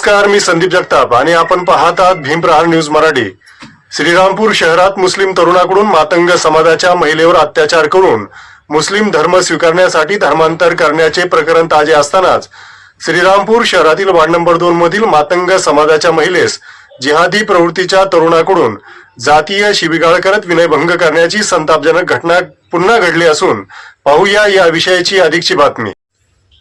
नमस्कार मी संदीप जगताप आणि आपण पाहत आहात भीमप्रहार न्यूज मराठी. श्रीरामपूर शहरात मुस्लिम तरुणाकडून मातंग समाजाच्या महिलेवर अत्याचार करून मुस्लिम धर्म स्वीकारण्यासाठी धर्मांतर करण्याचे प्रकरण ताजे असतानाच श्रीरामपूर शहरातील वार्ड नंबर दोन मधील मातंग समाजाच्या महिलेस जिहादी प्रवृत्तीच्या तरुणाकडून जातीय शिबिगाळ करत विनयभंग करण्याची संतापजनक घटना पुन्हा घडली असून पाहूया या विषयाची अधिकची बातमी.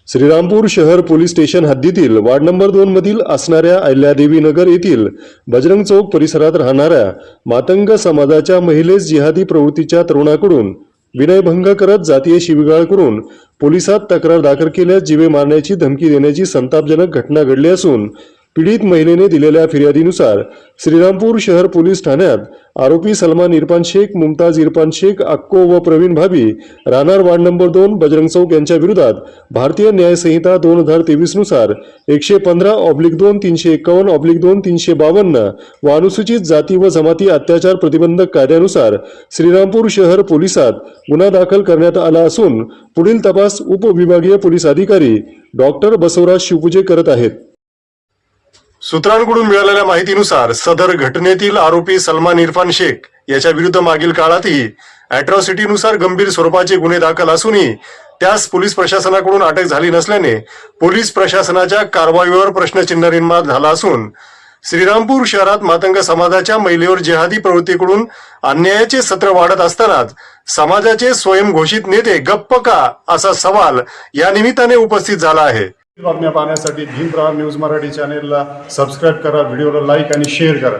श्रीरामपूर शहर पोलीस स्टेशन हद्दीतील वार्ड नंबर दोन मधील असणाऱ्या अहिल्यादेवी नगर येथील बजरंग चौक परिसरात राहणाऱ्या मातंग समाजाच्या महिलेस जिहादी प्रवृत्तीच्या तरुणाकडून विनयभंग करत जातीय शिविगाळ करून पोलिसात तक्रार दाखल केल्यास जीवे मारण्याची धमकी देण्याची संतापजनक घटना घडली असून पीडित महिलेने दिलेल्या फिर्यादीनुसार श्रीरामपूर शहर पोलीस ठाण्यात आरोपी सलमान इरफान शेख मुमताज इरफान शेख अक्को व प्रवीण भाभी राहणार वार्ड नंबर दोन बजरंग चौक यांच्या विरोधात भारतीय न्यायसंहिता दोन हजार तेवीसनुसार एकशे पंधरा ऑब्लिक दोन तीनशे एकावन्न ऑब्लिक दोन तीनशे बावन्न व अनुसूचित जाती व जमाती अत्याचार प्रतिबंधक कायद्यानुसार श्रीरामपूर शहर पोलिसात गुन्हा दाखल करण्यात आला असून पुढील तपास उपविभागीय पोलीस अधिकारी डॉक्टर बसवराज शिवपूजे करत आहेत. सूत्रांकडून मिळालेल्या माहितीनुसार सदर घटनेतील आरोपी सलमान इरफान शेख याच्या विरुद्ध मागील काळातही अॅट्रॉसिटीनुसार गंभीर स्वरूपाचे गुन्हे दाखल असूनही त्यास पोलीस प्रशासनाकडून अटक झाली नसल्याने पोलीस प्रशासनाच्या कारवाईवर प्रश्नचिन्ह निर्माण झाला असून श्रीरामपूर शहरात मातंग समाजाच्या महिलेवर जेहादी प्रवृत्तीकडून अन्यायाचे सत्र वाढत असतानाच समाजाचे स्वयंघोषित नेते गप्प का असा सवाल या निमित्ताने उपस्थित झाला आहे. बातम्या पाहण्यासाठी भीम प्रहार न्यूज मराठी चॅनेलला सबस्क्राईब करा व्हिडिओला लाईक आणि शेअर करा.